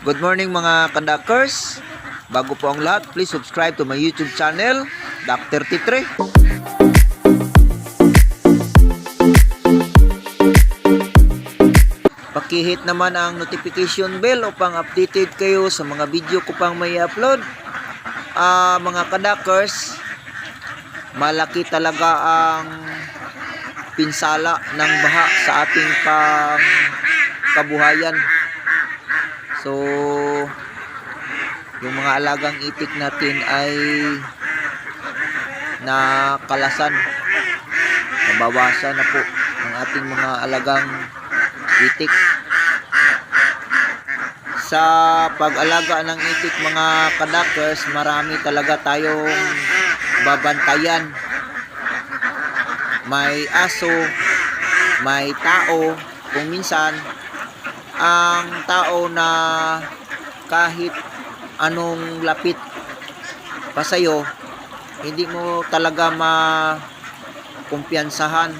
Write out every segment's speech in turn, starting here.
Good morning mga kadakers. Bago po ang lahat, please subscribe to my YouTube channel, Dr. Titre. Pakihit naman ang notification bell upang updated kayo sa mga video ko pang may upload. Ah, mga kadakers, malaki talaga ang pinsala ng baha sa ating pang kabuhayan. So, yung mga alagang itik natin ay nakalasan. Nabawasan na po ang ating mga alagang itik. Sa pag-alaga ng itik mga kadakers, marami talaga tayong babantayan. May aso, may tao, kung minsan ang tao na kahit anong lapit pa sa'yo, hindi mo talaga makumpiyansahan.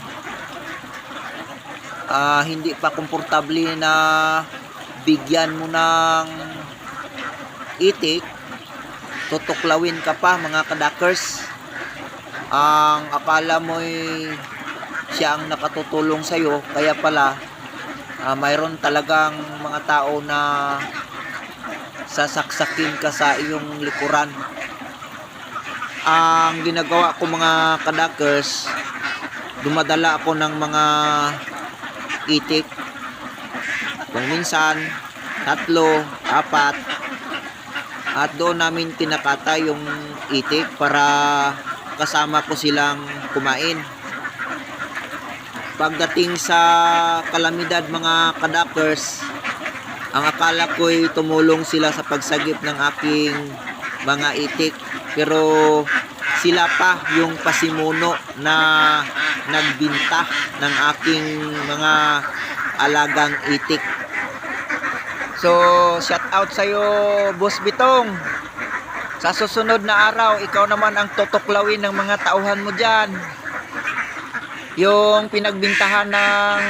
Ah, hindi pa komportable na bigyan mo ng itik, tutuklawin ka pa mga kadakers. Ang akala mo siya ang nakatutulong sa'yo, kaya pala ah, mayroon talagang mga tao na sasaksakin ka sa iyong likuran. Ang ginagawa ko mga kadakers, dumadala ako ng mga itik. Kung minsan, tatlo, apat, at doon namin tinakata yung itik para kasama ko silang kumain. Pagdating sa kalamidad mga kadakers, ang akala ko'y tumulong sila sa pagsagip ng aking mga itik. Pero sila pa yung pasimuno na nagbinta ng aking mga alagang itik. So, shout out sa'yo, Boss Bitong. Sa susunod na araw, ikaw naman ang tutuklawin ng mga tauhan mo dyan. Yung pinagbintahan ng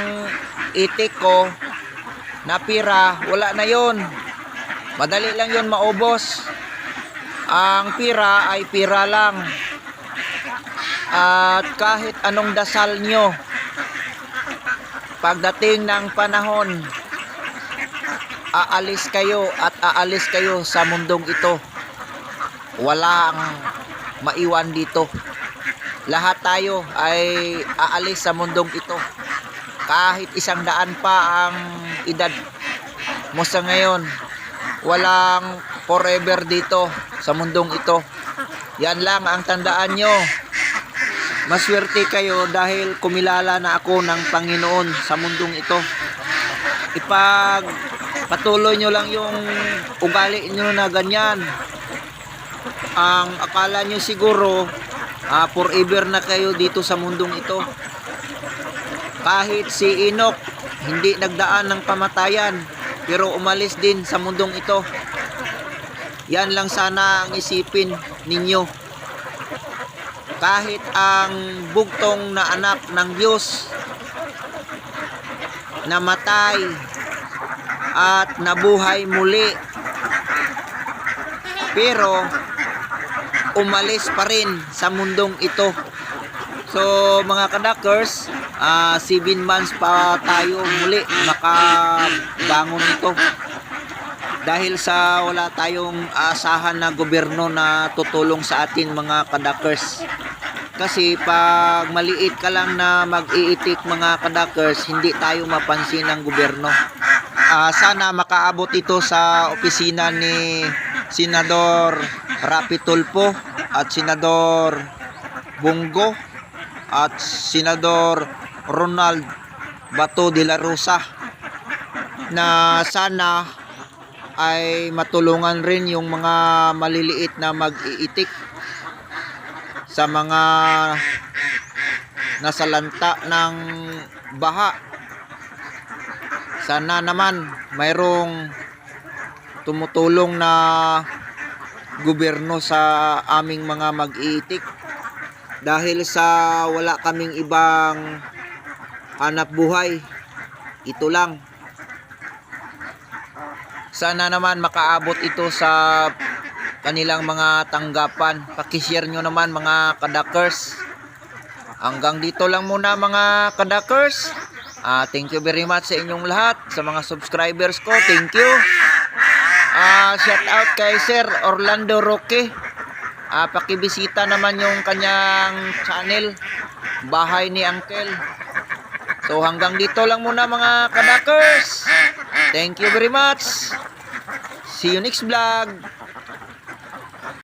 itik ko, na pira, wala na yon. Madali lang yon maubos. Ang pira ay pira lang. At kahit anong dasal nyo, pagdating ng panahon, aalis kayo at aalis kayo sa mundong ito. Walang maiwan dito. Lahat tayo ay aalis sa mundong ito. Kahit isang daan pa ang edad mo sa ngayon, walang forever dito sa mundong ito. Yan lang ang tandaan nyo. Maswerte kayo dahil kumilala na ako ng Panginoon sa mundong ito. Ipag patuloy nyo lang yung ugali nyo na ganyan. Ang akala nyo siguro ah, forever na kayo dito sa mundong ito. Kahit si Enoch hindi nagdaan ng kamatayan pero umalis din sa mundong ito. Yan lang sana ang isipin ninyo. Kahit ang bugtong na anak ng Diyos namatay at nabuhay muli. Pero umalis pa rin sa mundong ito. So mga kadakers, ah 7 months pa tayo muli makabangon ito. Dahil sa wala tayong asahan na gobyerno na tutulong sa atin mga kadakers. Kasi pag maliit ka lang na mag-iitik mga kadakers, hindi tayo mapansin ng gobyerno. Ah, sana makaabot ito sa opisina ni Senador Rapi Tulfo at Senador Bungo at Senador Ronald Bato de la Rosa na sana ay matulungan rin yung mga maliliit na mag-iitik sa mga nasalanta ng baha. Sana naman mayroong tumutulong na gobyerno sa aming mga mag-iitik dahil sa wala kaming ibang hanap buhay ito lang sana naman makaabot ito sa kanilang mga tanggapan. Pakishare nyo naman mga kadakers. Hanggang dito lang muna mga kadakers. Ah, thank you very much sa inyong lahat. Sa mga subscribers ko, thank you. Ah, shout out kay Sir Orlando Roque. Ah, pakibisita naman yung kanyang channel, Bahay ni Uncle. So hanggang dito lang muna mga kadakers. Thank you very much. See you next vlog.